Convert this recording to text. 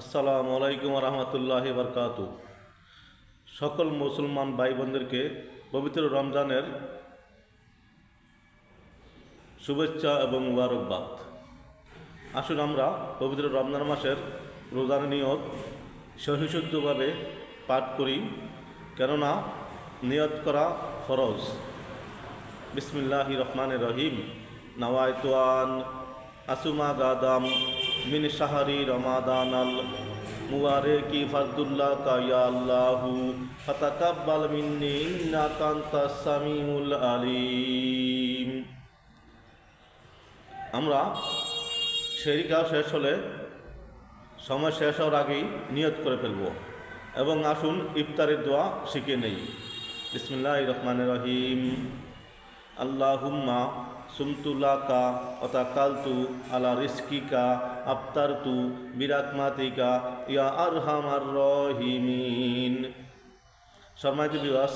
আসসালামু আলাইকুম রহমতুল্লাহ বরকাত সকল মুসলমান ভাই বোনদেরকে পবিত্র রমজানের শুভেচ্ছা এবং মুবারকবাদ। আসুন আমরা পবিত্র রমজান মাসের রোজার নিয়ত সহিশুদ্ধভাবে পাঠ করি, কেননা নিয়ত করা ফরজ। বিসমিল্লাহ রহমান রহিম। নওয়ায়তান আসুমা গাদাম শাহরি রমাদান আল মুবারেকি ফাদুল্লাহ কায়া আল্লাহু ফাতাকাব্বাল মিন্নি ইন্নাকা আনতাস সামিউল আলিম। আমরা শেরিকা শেষ হলে সময় শেষ হওয়ার আগেই নিয়ত করে ফেলব এবং আসুন ইফতারের দোয়া শিখে নেই। বিসমিল্লাহ রহমান রহিম। আল্লাহুম্মা সুমতুলাকা অতাকালতু আলা রিস্কিকা আফতারতু বিরাকমাতিকা ইয়া আরহামার রহিমিন। সম্মানিত দিবস